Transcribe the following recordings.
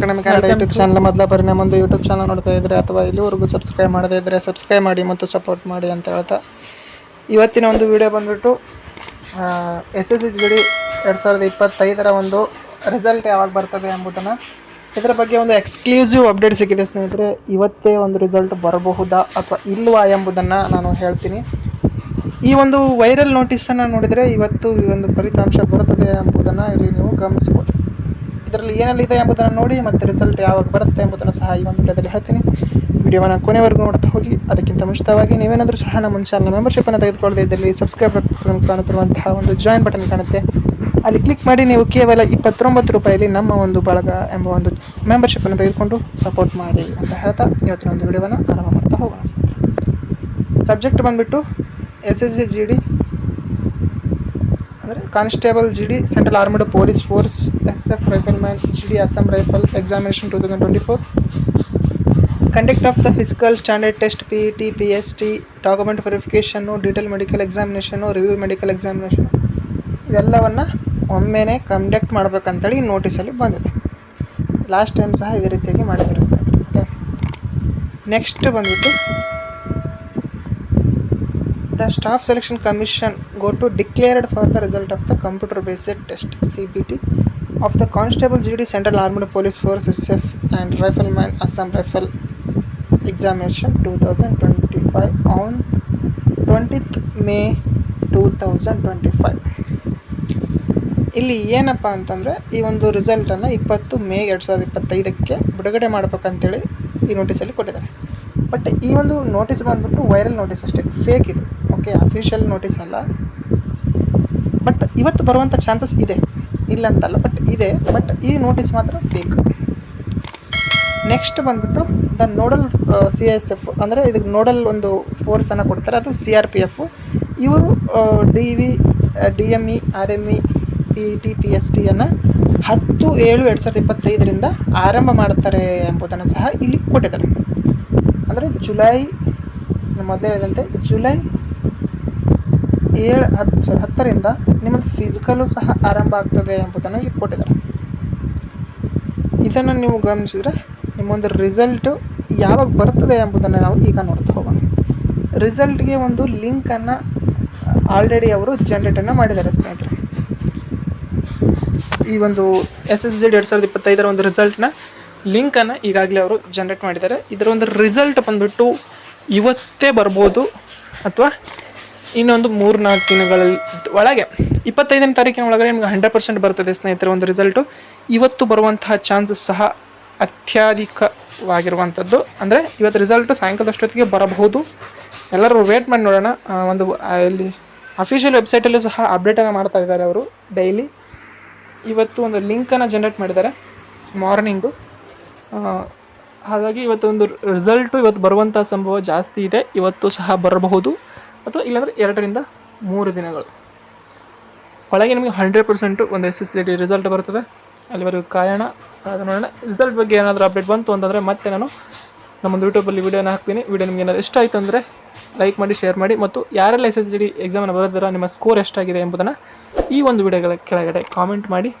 Kannada YouTube channel ಮೊದಲ ಬಾರಿ ನಮ್ಮೊಂದು YouTube channel ನೋಡ್ತಾ ಇದ್ದರೆ ಅಥವಾ ಇಲ್ಲಿವರೆಗೂ ಸಬ್ಸ್ಕ್ರೈಬ್ ಮಾಡದೇ ಇದ್ದರೆ ಸಬ್ಸ್ಕ್ರೈಬ್ ಮಾಡಿ ಮತ್ತು ಸಪೋರ್ಟ್ ಮಾಡಿ ಅಂತ ಹೇಳ್ತಾ. ಇವತ್ತಿನ ಒಂದು ವಿಡಿಯೋ ಬಂದ್ಬಿಟ್ಟು S S C G D ಎರಡು ಸಾವಿರದ ಇಪ್ಪತ್ತೈದರ ಒಂದು ರಿಸಲ್ಟ್ ಯಾವಾಗ ಬರ್ತದೆ ಎಂಬುದನ್ನು. ಇದರ ಬಗ್ಗೆ ಒಂದು ಎಕ್ಸ್ಕ್ಲೂಸಿವ್ ಅಪ್ಡೇಟ್ ಸಿಕ್ಕಿದೆ ಸ್ನೇಹಿತರೆ. ಇವತ್ತೇ ಒಂದು ರಿಸಲ್ಟ್ ಬರಬಹುದಾ ಅಥವಾ ಇಲ್ವಾ ಎಂಬುದನ್ನು ನಾನು ಹೇಳ್ತೀನಿ. ಈ ಒಂದು ವೈರಲ್ ನೋಟಿಸನ್ನು ನೋಡಿದರೆ ಇವತ್ತು ಈ ಒಂದು ಫಲಿತಾಂಶ ಬರುತ್ತದೆ ಎಂಬುದನ್ನು ಇಲ್ಲಿ ನೀವು ಗಮನಿಸ್ಬೋದು. ಇದರಲ್ಲಿ ಏನೆಲ್ಲಿದೆ ಎಂಬುದನ್ನು ನೋಡಿ ಮತ್ತು ರಿಸಲ್ಟ್ ಯಾವಾಗ ಬರುತ್ತೆ ಎಂಬುದನ್ನು ಸಹ ಈ ಒಂದು ವಿಡಿಯೋದಲ್ಲಿ ಹೇಳ್ತೀನಿ. ವಿಡಿಯೋವನ್ನು ಕೊನೆವರೆಗೂ ನೋಡ್ತಾ ಹೋಗಿ, ಅದಕ್ಕಿಂತ ಮುಂಚಿತವಾಗಿ ನೀವೇನಾದರೂ ಸಹ ನಮ್ಮ ಚಾನಲ್ ಮೆಂಬರ್ಶಿಪ್ಪನ್ನು ತೆಗೆದುಕೊಳ್ಳದೆ ಇದ್ದಲ್ಲಿ ಸಬ್ಸ್ಕ್ರೈಬ್ ಕಾಣುತ್ತಿರುವಂತಹ ಒಂದು ಜಾಯಿನ್ ಬಟನ್ ಕಾಣುತ್ತೆ. ಅಲ್ಲಿ ಕ್ಲಿಕ್ ಮಾಡಿ ನೀವು ಕೇವಲ ಇಪ್ಪತ್ತೊಂಬತ್ತು ರೂಪಾಯಲ್ಲಿ ನಮ್ಮ ಒಂದು ಬಳಗ ಎಂಬ ಒಂದು ಮೆಂಬರ್ಶಿಪ್ಪನ್ನು ತೆಗೆದುಕೊಂಡು ಸಪೋರ್ಟ್ ಮಾಡಿ ಅಂತ ಹೇಳ್ತಾ ಇವತ್ತಿನ ಒಂದು ವಿಡಿಯೋವನ್ನು ಆರಂಭ ಮಾಡ್ತಾ ಹೋಗೋಣ. ಸಬ್ಜೆಕ್ಟ್ ಬಂದುಬಿಟ್ಟು S S G G D ಅಂದರೆ constable G D, central armed police force S F rifleman G D Assam rifle, examination two thousand twenty four. Conduct of the physical standard test P E T P S T document verification detail medical examination review medical examination ಇವೆಲ್ಲವನ್ನು ಒಮ್ಮೆನೇ conduct ಮಾಡಬೇಕಂತೇಳಿ ನೋಟಿಸಲ್ಲಿ ಬಂದಿದೆ. Last time ಸಹ ಇದೇ ರೀತಿಯಾಗಿ ಮಾಡಿದ್ರು ಸ್ನೇಹಿತರೆ okay next ಬಂದ್ಬಿಟ್ಟು the computer based test C B T of the constable G D central based test cbt of the constable gd central armed police force sf and rifleman, assam rifle examination 2025 on 20th may 2025 ಇಲ್ಲಿ ಏನಪ್ಪ ಅಂತಂದರೆ, ಈ ಒಂದು ರಿಸಲ್ಟನ್ನು ಇಪ್ಪತ್ತು ಮೇ ಎರಡು ಸಾವಿರದ ಇಪ್ಪತ್ತೈದಕ್ಕೆ ಬಿಡುಗಡೆ ಮಾಡ್ಬೇಕಂತೇಳಿ ಈ ನೋಟಿಸಲ್ಲಿ ಕೊಟ್ಟಿದ್ದಾರೆ. ಬಟ್ ಈ ಒಂದು ನೋಟಿಸ್ ಬಂದ್ಬಿಟ್ಟು ವೈರಲ್ ನೋಟಿಸ್ ಅಷ್ಟೇ ಫೇಕ್ ಇದು. ಓಕೆ ಅಫಿಷಿಯಲ್ ನೋಟಿಸ್ ಅಲ್ಲ. ಬಟ್ ಇವತ್ತು ಬರುವಂಥ ಚಾನ್ಸಸ್ ಇದೆ. ಇಲ್ಲ ಅಂತಲ್ಲ ಬಟ್ ಇದೆ. ಬಟ್ ಈ ನೋಟಿಸ್ ಮಾತ್ರ ಫೇಕ್ ನೆಕ್ಸ್ಟ್ ಬಂದುಬಿಟ್ಟು the nodal C S F ಅಂದರೆ ಇದಕ್ಕೆ ನೋಡಲ್ ಒಂದು ಫೋರ್ಸನ್ನು ಕೊಡ್ತಾರೆ. ಅದು ಸಿ ಆರ್ ಪಿ ಎಫ್ ಇವರು D V D M E R M E P T P S ಟಿಯನ್ನು ಹತ್ತು ಏಳು ಎರಡು ಸಾವಿರದ ಇಪ್ಪತ್ತೈದರಿಂದ ಆರಂಭ ಮಾಡ್ತಾರೆ ಎಂಬುದನ್ನು ಸಹ ಇಲ್ಲಿ ಕೊಟ್ಟಿದ್ದಾರೆ. ಅಂದರೆ ಜುಲೈ, ಮೊದಲೇ ಹೇಳಿದಂತೆ ಜುಲೈ ಏಳು ಹತ್ತು ಹತ್ತರಿಂದ ನಿಮ್ಮದು ಫಿಸಿಕಲು ಸಹ ಆರಂಭ ಆಗ್ತದೆ ಎಂಬುದನ್ನು ಇಲ್ಲಿ ಕೊಟ್ಟಿದ್ದಾರೆ. ಇದನ್ನು ನೀವು ಗಮನಿಸಿದರೆ ನಿಮ್ಮೊಂದು ರಿಸಲ್ಟು ಯಾವಾಗ ಬರ್ತದೆ ಎಂಬುದನ್ನು ನಾವು ಈಗ ನೋಡ್ತಾ ಹೋಗೋಣ. ರಿಸಲ್ಟ್ಗೆ ಒಂದು ಲಿಂಕನ್ನು ಆಲ್ರೆಡಿ ಅವರು ಜನ್ರೇಟನ್ನು ಮಾಡಿದ್ದಾರೆ ಸ್ನೇಹಿತರೆ. ಈ ಒಂದು ಎಸ್ ಎಸ್ ಜಿ ಎರಡು ಸಾವಿರದ ಇಪ್ಪತ್ತೈದರ ಒಂದು ರಿಸಲ್ಟ್ನ ಲಿಂಕನ್ನು ಈಗಾಗಲೇ ಅವರು ಜನ್ರೇಟ್ ಮಾಡಿದ್ದಾರೆ. ಇದರ ಒಂದು ರಿಸಲ್ಟ್ ಬಂದುಬಿಟ್ಟು ಇವತ್ತೇ ಬರ್ಬೋದು ಅಥವಾ ಇನ್ನೊಂದು ಮೂರು ನಾಲ್ಕು ದಿನಗಳ ಒಳಗೆ ಇಪ್ಪತ್ತೈದನೇ ತಾರೀಕಿನ ಒಳಗಡೆ ನಿಮ್ಗೆ ಹಂಡ್ರೆಡ್ ಪರ್ಸೆಂಟ್ ಬರ್ತದೆ ಸ್ನೇಹಿತರೆ ಒಂದು ರಿಸಲ್ಟು ಇವತ್ತು ಬರುವಂತಹ ಚಾನ್ಸಸ್ ಸಹ ಅತ್ಯಧಿಕವಾಗಿರುವಂಥದ್ದು ಅಂದರೆ ಇವತ್ತು ರಿಸಲ್ಟು ಸಾಯಂಕಾಲದಷ್ಟೊತ್ತಿಗೆ ಬರಬಹುದು. ಎಲ್ಲರೂ ವೇಟ್ ಮಾಡಿ ನೋಡೋಣ. ಒಂದು ಇಲ್ಲಿ ಅಫಿಷಿಯಲ್ ವೆಬ್ಸೈಟಲ್ಲೂ ಸಹ ಅಪ್ಡೇಟನ್ನು ಮಾಡ್ತಾ ಇದ್ದಾರೆ ಅವರು ಡೈಲಿ ಇವತ್ತು ಒಂದು ಲಿಂಕನ್ನು ಜನರೇಟ್ ಮಾಡಿದ್ದಾರೆ. ಮಾರ್ನಿಂಗು ಹಾಗಾಗಿ ಇವತ್ತು ಒಂದು ರಿಸಲ್ಟು ಇವತ್ತು ಬರುವಂಥ ಸಂಭವ ಜಾಸ್ತಿ ಇದೆ. ಇವತ್ತು ಸಹ ಬರಬಹುದು. ಅಥವಾ ಇಲ್ಲಾಂದರೆ ಎರಡರಿಂದ ಮೂರು ದಿನಗಳು. ಒಳಗೆ ನಿಮಗೆ ಹಂಡ್ರೆಡ್ ಪರ್ಸೆಂಟು ಒಂದು S S C D result ಬರ್ತದೆ. ಅಲ್ಲಿವರೆಗೂ ಕಾಯೋಣ ಅದು ನೋಡೋಣ. ರಿಸಲ್ಟ್ ಬಗ್ಗೆ ಏನಾದರೂ ಅಪ್ಡೇಟ್ ಬಂತು ಅಂತಂದರೆ ಮತ್ತೆ ನಾನು ನಮ್ಮೊಂದು ಯೂಟ್ಯೂಬಲ್ಲಿ ವೀಡಿಯೋನ ಹಾಕ್ತೀನಿ. ವೀಡಿಯೋ ನಿಮ್ಗೆ ಏನಾದರೂ ಇಷ್ಟ ಆಯಿತು ಅಂದರೆ ಲೈಕ್ ಮಾಡಿ ಶೇರ್ ಮಾಡಿ ಮತ್ತು ಯಾರೆಲ್ಲ ಎಸ್ ಎಸ್ ಜಿ ಡಿ ಎಕ್ಸಾಮನ್ನು ಬರೋದಿರ ನಿಮ್ಮ ಸ್ಕೋರ್ ಎಷ್ಟಾಗಿದೆ ಎಂಬುದನ್ನು ಈ ಒಂದು ವಿಡಿಯೋಗಳ ಕೆಳಗಡೆ ಕಾಮೆಂಟ್ ಮಾಡಿ.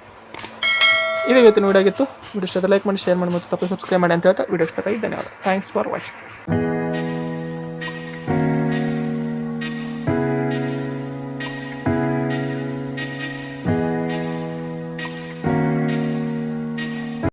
ಇದು ಇವತ್ತಿನ ವೀಡಿಯೋ ಆಗಿತ್ತು. ವಿಡಿಯೋ ಇಷ್ಟ ಲೈಕ್ ಮಾಡಿ ಶೇರ್ ಮಾಡಿ ಮತ್ತು ತಪ್ಪು ಸಬ್ಸ್ಕ್ರೈಬ್ ಮಾಡಿ ಅಂತ ಹೇಳ್ತಾ ವಿಡಿಯೋ ಇಷ್ಟ ಧನ್ಯವಾದ. Thanks for watching